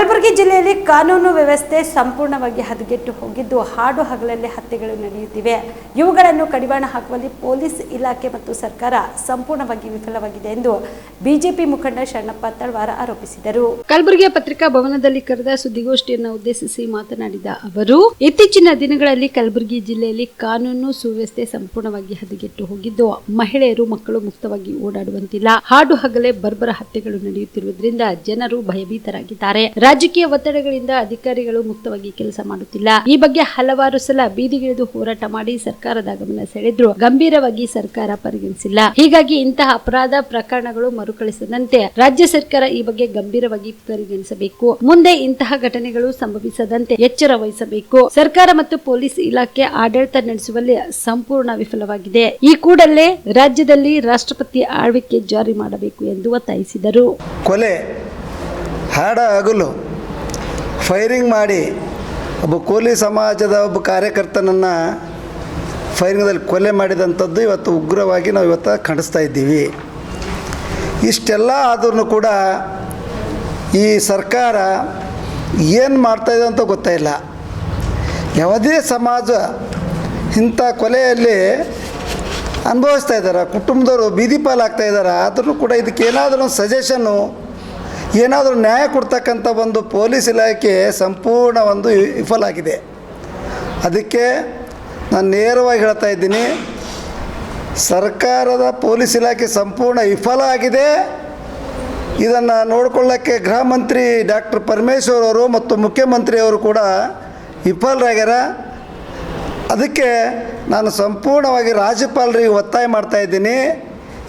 ಕಲಬುರಗಿ ಜಿಲ್ಲೆಯಲ್ಲಿ ಕಾನೂನು ವ್ಯವಸ್ಥೆ ಸಂಪೂರ್ಣವಾಗಿ ಹದಗೆಟ್ಟು ಹೋಗಿದ್ದು, ಹಾಡು ಹಗಲಲ್ಲಿ ಹತ್ಯೆಗಳು ನಡೆಯುತ್ತಿವೆ. ಇವುಗಳನ್ನು ಕಡಿವಾಣ ಹಾಕುವಲ್ಲಿ ಪೊಲೀಸ್ ಇಲಾಖೆ ಮತ್ತು ಸರ್ಕಾರ ಸಂಪೂರ್ಣವಾಗಿ ವಿಫಲವಾಗಿದೆ ಎಂದು ಬಿಜೆಪಿ ಮುಖಂಡ ಶರಣಪ್ಪ ತಳವಾರ ಆರೋಪಿಸಿದರು. ಕಲಬುರಗಿಯ ಪತ್ರಿಕಾ ಭವನದಲ್ಲಿ ಕರೆದ ಸುದ್ದಿಗೋಷ್ಠಿಯನ್ನು ಉದ್ದೇಶಿಸಿ ಮಾತನಾಡಿದ ಅವರು, ಇತ್ತೀಚಿನ ದಿನಗಳಲ್ಲಿ ಕಲಬುರಗಿ ಜಿಲ್ಲೆಯಲ್ಲಿ ಕಾನೂನು ಸುವ್ಯವಸ್ಥೆ ಸಂಪೂರ್ಣವಾಗಿ ಹದಗೆಟ್ಟು ಹೋಗಿದ್ದು, ಮಹಿಳೆಯರು ಮಕ್ಕಳು ಮುಕ್ತವಾಗಿ ಓಡಾಡುವಂತಿಲ್ಲ. ಹಾಡು ಹಗಲೇ ಬರ್ಬರ ಹತ್ಯೆಗಳು ನಡೆಯುತ್ತಿರುವುದರಿಂದ ಜನರು ಭಯಭೀತರಾಗಿದ್ದಾರೆ. ರಾಜಕೀಯ ಒತ್ತಡಗಳಿಂದ ಅಧಿಕಾರಿಗಳು ಮುಕ್ತವಾಗಿ ಕೆಲಸ ಮಾಡುತ್ತಿಲ್ಲ. ಈ ಬಗ್ಗೆ ಹಲವಾರು ಸಲ ಬೀದಿಗಿಳಿದು ಹೋರಾಟ ಮಾಡಿ ಸರ್ಕಾರದ ಗಮನ ಸೆಳೆದ್ರು. ಗಂಭೀರವಾಗಿ ಸರ್ಕಾರ ಪರಿಗಣಿಸಿಲ್ಲ. ಹೀಗಾಗಿ ಇಂತಹ ಅಪರಾಧ ಪ್ರಕರಣಗಳು ಮರುಕಳಿಸದಂತೆ ರಾಜ್ಯ ಸರ್ಕಾರ ಈ ಬಗ್ಗೆ ಗಂಭೀರವಾಗಿ ಪರಿಗಣಿಸಬೇಕು. ಮುಂದೆ ಇಂತಹ ಘಟನೆಗಳು ಸಂಭವಿಸದಂತೆ ಎಚ್ಚರ ವಹಿಸಬೇಕು. ಸರ್ಕಾರ ಮತ್ತು ಪೊಲೀಸ್ ಇಲಾಖೆ ಆಡಳಿತ ನಡೆಸುವಲ್ಲಿ ಸಂಪೂರ್ಣ ವಿಫಲವಾಗಿದೆ. ಈ ಕೂಡಲೇ ರಾಜ್ಯದಲ್ಲಿ ರಾಷ್ಟ್ರಪತಿ ಆಳ್ವಿಕೆ ಜಾರಿ ಮಾಡಬೇಕು ಎಂದು ಒತ್ತಾಯಿಸಿದರು. ಕೊಲೆ ಹಾಡ ಹಗಲು ಫೈರಿಂಗ್ ಮಾಡಿ ಒಬ್ಬ ಕೋಲಿ ಸಮಾಜದ ಒಬ್ಬ ಕಾರ್ಯಕರ್ತನನ್ನು ಫೈರಿಂಗ್ದಲ್ಲಿ ಕೊಲೆ ಮಾಡಿದಂಥದ್ದು ಇವತ್ತು ಉಗ್ರವಾಗಿ ನಾವು ಇವತ್ತು ಖಂಡಿಸ್ತಾ ಇದ್ದೀವಿ. ಇಷ್ಟೆಲ್ಲ ಆದ್ರೂ ಕೂಡ ಈ ಸರ್ಕಾರ ಏನು ಮಾಡ್ತಾಯಿದೆ ಅಂತ ಗೊತ್ತಾಯಿಲ್ಲ ಯಾವುದೇ ಸಮಾಜ ಇಂಥ ಕೊಲೆಯಲ್ಲಿ ಅನುಭವಿಸ್ತಾ ಇದ್ದಾರೆ, ಕುಟುಂಬದವರು ಬೀದಿ ಪಾಲಾಗ್ತಾ ಇದ್ದಾರೆ, ಆದರೂ ಕೂಡ ಇದಕ್ಕೆ ಏನಾದರೂ ಸಜೆಷನ್ನು ಏನಾದರೂ ನ್ಯಾಯ ಕೊಡ್ತಕ್ಕಂಥ ಒಂದು ಪೊಲೀಸ್ ಇಲಾಖೆ ಸಂಪೂರ್ಣ ಒಂದು ವಿಫಲಾಗಿದೆ ಅದಕ್ಕೆ ನಾನು ನೇರವಾಗಿ ಹೇಳ್ತಾ ಇದ್ದೀನಿ, ಸರ್ಕಾರದ ಪೊಲೀಸ್ ಇಲಾಖೆ ಸಂಪೂರ್ಣ ವಿಫಲ ಆಗಿದೆ. ಇದನ್ನು ನೋಡ್ಕೊಳ್ಳೋಕ್ಕೆ ಗೃಹ ಮಂತ್ರಿ ಡಾಕ್ಟರ್ ಪರಮೇಶ್ವರ್ ಅವರು ಮತ್ತು ಮುಖ್ಯಮಂತ್ರಿಯವರು ಕೂಡ ವಿಫಲರಾಗ್ಯಾರ. ಅದಕ್ಕೆ ನಾನು ಸಂಪೂರ್ಣವಾಗಿ ರಾಜ್ಯಪಾಲರಿಗೆ ಒತ್ತಾಯ ಮಾಡ್ತಾ ಇದ್ದೀನಿ,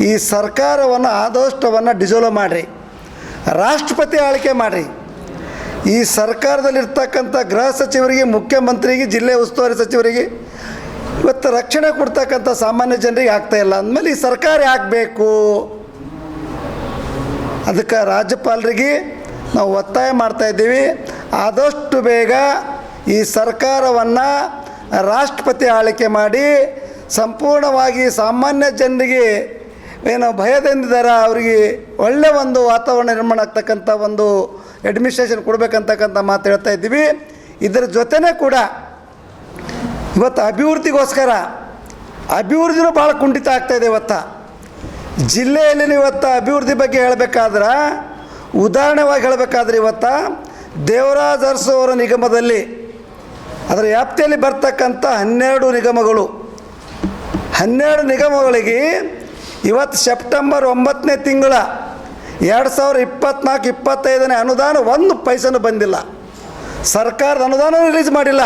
ಈ ಸರ್ಕಾರವನ್ನು ಆದಷ್ಟವನ್ನು ಡಿಸೋಲ್ವ್ ಮಾಡಿರಿ. ರಾಷ್ಟ್ರಪತಿ ಆಳ್ಕೆ ಮಾಡಿರಿ. ಈ ಸರ್ಕಾರದಲ್ಲಿರ್ತಕ್ಕಂಥ ಗೃಹ ಸಚಿವರಿಗೆ, ಮುಖ್ಯಮಂತ್ರಿಗೆ, ಜಿಲ್ಲೆ ಉಸ್ತುವಾರಿ ಸಚಿವರಿಗೆ ಇವತ್ತು ರಕ್ಷಣೆ ಕೊಡ್ತಕ್ಕಂಥ ಸಾಮಾನ್ಯ ಜನರಿಗೆ ಆಗ್ತಾಯಿಲ್ಲ ಅಂದಮೇಲೆ ಈ ಸರ್ಕಾರ ಯಾಕ್ಬೇಕು ಅದಕ್ಕೆ ರಾಜ್ಯಪಾಲರಿಗೆ ನಾವು ಒತ್ತಾಯ ಮಾಡ್ತಾಯಿದ್ದೀವಿ ಆದಷ್ಟು ಬೇಗ ಈ ಸರ್ಕಾರವನ್ನು ರಾಷ್ಟ್ರಪತಿ ಆಳ್ಕೆ ಮಾಡಿ, ಸಂಪೂರ್ಣವಾಗಿ ಸಾಮಾನ್ಯ ಜನರಿಗೆ ಏನು ಭಯದಿಂದಿದ್ದಾರೆ ಅವರಿಗೆ ಒಳ್ಳೆ ಒಂದು ವಾತಾವರಣ ನಿರ್ಮಾಣ ಆಗ್ತಕ್ಕಂಥ ಒಂದು ಅಡ್ಮಿನಿಸ್ಟ್ರೇಷನ್ ಕೊಡಬೇಕಂತಕ್ಕಂಥ ಮಾತು ಹೇಳ್ತಾ ಇದ್ದೀವಿ. ಇದರ ಜೊತೆನೇ ಕೂಡ ಇವತ್ತು ಅಭಿವೃದ್ಧಿಗೋಸ್ಕರ, ಅಭಿವೃದ್ಧಿನೂ ಭಾಳ ಕುಂಠಿತ ಆಗ್ತಾಯಿದೆ ಇವತ್ತು. ಜಿಲ್ಲೆಯಲ್ಲಿ ಇವತ್ತು ಅಭಿವೃದ್ಧಿ ಬಗ್ಗೆ ಹೇಳಬೇಕಾದ್ರೆ, ಉದಾಹರಣೆವಾಗಿ ಹೇಳಬೇಕಾದ್ರೆ ಇವತ್ತು ದೇವರಾಜ ಅರಸು ಅವರ ನಿಗಮದಲ್ಲಿ, ಅದರ ವ್ಯಾಪ್ತಿಯಲ್ಲಿ ಬರ್ತಕ್ಕಂಥ ಹನ್ನೆರಡು ನಿಗಮಗಳು. ಹನ್ನೆರಡು ನಿಗಮಗಳಿಗೆ ಇವತ್ತು ಸೆಪ್ಟೆಂಬರ್ ಒಂಬತ್ತನೇ ತಿಂಗಳ ಎರಡು ಸಾವಿರ ಇಪ್ಪತ್ತ್ನಾಲ್ಕು ಇಪ್ಪತ್ತೈದನೇ ಅನುದಾನ ಒಂದು ಪೈಸನೂ ಬಂದಿಲ್ಲ. ಸರ್ಕಾರದ ಅನುದಾನ ರಿಲೀಸ್ ಮಾಡಿಲ್ಲ.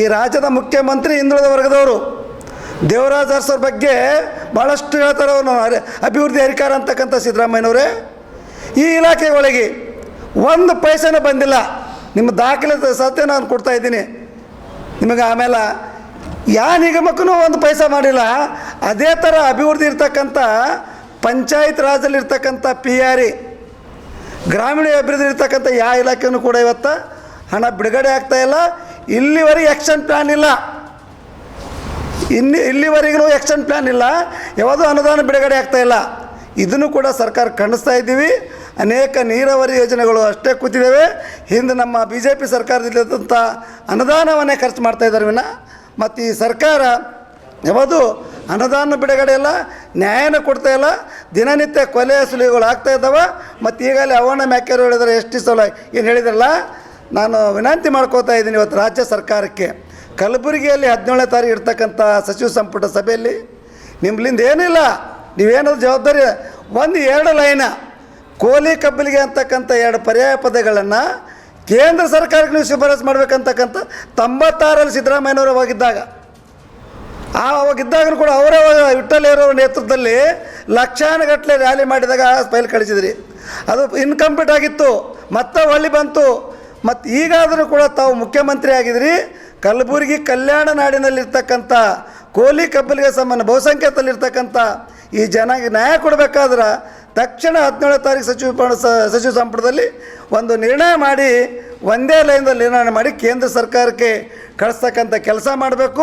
ಈ ರಾಜ್ಯದ ಮುಖ್ಯಮಂತ್ರಿ ಹಿಂದುಳಿದ ವರ್ಗದವರು ದೇವರಾಜ್ ಅರಸವ್ರ ಬಗ್ಗೆ ಭಾಳಷ್ಟು ಹೇಳ್ತಾರೆ ಅವರು ಅಭಿವೃದ್ಧಿ ಅಧಿಕಾರ ಅಂತಕ್ಕಂಥ ಸಿದ್ದರಾಮಯ್ಯನವರೇ. ಈ ಇಲಾಖೆಗಳಿಗೆ ಒಂದು ಪೈಸೆನೂ ಬಂದಿಲ್ಲ. ನಿಮ್ಮ ದಾಖಲೆ ಸತ್ಯ ನಾನು ಕೊಡ್ತಾ ಇದ್ದೀನಿ. ನಿಮಗೆ ಆಮೇಲೆ ಯಾವ ನಿಗಮಕ್ಕೂ ಒಂದು ಪೈಸೆ ಮಾಡಿಲ್ಲ. ಅದೇ ಥರ ಅಭಿವೃದ್ಧಿ ಇರ್ತಕ್ಕಂಥ ಪಂಚಾಯತ್ ರಾಜಲ್ಲಿರ್ತಕ್ಕಂಥ ಪಿ ಆರ್ ಇ ಗ್ರಾಮೀಣ ಅಭಿವೃದ್ಧಿ ಇರ್ತಕ್ಕಂಥ ಯಾವ ಇಲಾಖೆಯೂ ಕೂಡ ಇವತ್ತು ಹಣ ಬಿಡುಗಡೆ ಆಗ್ತಾ ಇಲ್ಲ. ಇಲ್ಲಿವರೆಗೆ ಆ್ಯಕ್ಷನ್ ಪ್ಲ್ಯಾನ್ ಇಲ್ಲ. ಇನ್ನು ಇಲ್ಲಿವರೆಗೂ ಆ್ಯಕ್ಷನ್ ಪ್ಲ್ಯಾನ್ ಇಲ್ಲ. ಯಾವುದೂ ಅನುದಾನ ಬಿಡುಗಡೆ ಇಲ್ಲ. ಇದನ್ನು ಕೂಡ ಸರ್ಕಾರ ಖಂಡಿಸ್ತಾ ಇದ್ದೀವಿ. ಅನೇಕ ನೀರಾವರಿ ಯೋಜನೆಗಳು ಅಷ್ಟೇ ಕೂತಿದ್ದಾವೆ. ಹಿಂದೆ ನಮ್ಮ ಬಿ ಜೆ ಪಿ ಸರ್ಕಾರದಲ್ಲಿದ್ದಂಥ ಅನುದಾನವನ್ನೇ ಖರ್ಚು ಮಾಡ್ತಾ ಇದ್ದಾರೆ ವಿನ. ಮತ್ತು ಈ ಸರ್ಕಾರ ಯಾವುದು ಅನುದಾನ ಬಿಡುಗಡೆ ಇಲ್ಲ, ನ್ಯಾಯನ ಕೊಡ್ತಾ ಇಲ್ಲ, ದಿನನಿತ್ಯ ಕೊಲೆ ಸುಲಿಗಳು ಆಗ್ತಾ ಇದ್ದಾವೆ, ಮತ್ತು ಈಗಲೇ ಅವನ ಮ್ಯಾಕೆರು ಹೇಳಿದರೆ, ಎಷ್ಟು ಸಲ ಏನು ಹೇಳಿದ್ರಲ್ಲ? ನಾನು ವಿನಂತಿ ಮಾಡ್ಕೋತಾ ಇದ್ದೀನಿ ಇವತ್ತು ರಾಜ್ಯ ಸರ್ಕಾರಕ್ಕೆ. ಕಲಬುರಗಿಯಲ್ಲಿ ಹದಿನೇಳನೇ ತಾರೀಕು ಇರ್ತಕ್ಕಂಥ ಸಚಿವ ಸಂಪುಟ ಸಭೆಯಲ್ಲಿ ನಿಮ್ಲಿಂದ ಏನಿಲ್ಲ, ನೀವೇನಾದ್ರು ಜವಾಬ್ದಾರಿ, ಒಂದು ಎರಡು ಲೈನ ಕೋಲಿ ಕಬ್ಬಲಿಗೆ ಅಂತಕ್ಕಂಥ ಎರಡು ಪರ್ಯಾಯ ಪದಗಳನ್ನು ಕೇಂದ್ರ ಸರ್ಕಾರಕ್ಕೆ ನೀವು ಶಿಫಾರಸು ಮಾಡಬೇಕಂತಕ್ಕಂಥ ತೊಂಬತ್ತಾರಲ್ಲಿ ಸಿದ್ದರಾಮಯ್ಯನವರು ಅವಾಗಿದ್ದಾಗ ಆ ಅವಾಗಿದ್ದಾಗ ಕೂಡ ಅವರೇ ಇರೋ ನೇತೃತ್ವದಲ್ಲಿ ಲಕ್ಷಾನುಗಟ್ಟಲೆ ರ್ಯಾಲಿ ಮಾಡಿದಾಗ ಫೈಲ್ ಕಳಿಸಿದ್ರಿ. ಅದು ಇನ್ಕಂಪ್ಲೀಟ್ ಆಗಿತ್ತು. ಮತ್ತೆ ಹೊಳ್ಳಿ ಬಂತು. ಮತ್ತು ಈಗಾದರೂ ಕೂಡ ತಾವು ಮುಖ್ಯಮಂತ್ರಿ ಆಗಿದ್ರಿ. ಕಲಬುರಗಿ ಕಲ್ಯಾಣ ನಾಡಿನಲ್ಲಿರ್ತಕ್ಕಂಥ ಕೋಲಿ ಕಬ್ಬಲಿಗೆ ಸಂಬಂಧ ಬಹುಸಂಖ್ಯಾತಲ್ಲಿರ್ತಕ್ಕಂಥ ಈ ಜನಾಂಗ ನ್ಯಾಯ ಕೊಡಬೇಕಾದ್ರೆ ತಕ್ಷಣ ಹದಿನೇಳು ತಾರೀಕು ಸಚಿವ ಸಚಿವ ಸಂಪುಟದಲ್ಲಿ ಒಂದು ನಿರ್ಣಯ ಮಾಡಿ, ಒಂದೇ ಲೈನ್ದಲ್ಲಿ ನಿರ್ಣಯ ಮಾಡಿ ಕೇಂದ್ರ ಸರ್ಕಾರಕ್ಕೆ ಕಳಿಸ್ತಕ್ಕಂಥ ಕೆಲಸ ಮಾಡಬೇಕು.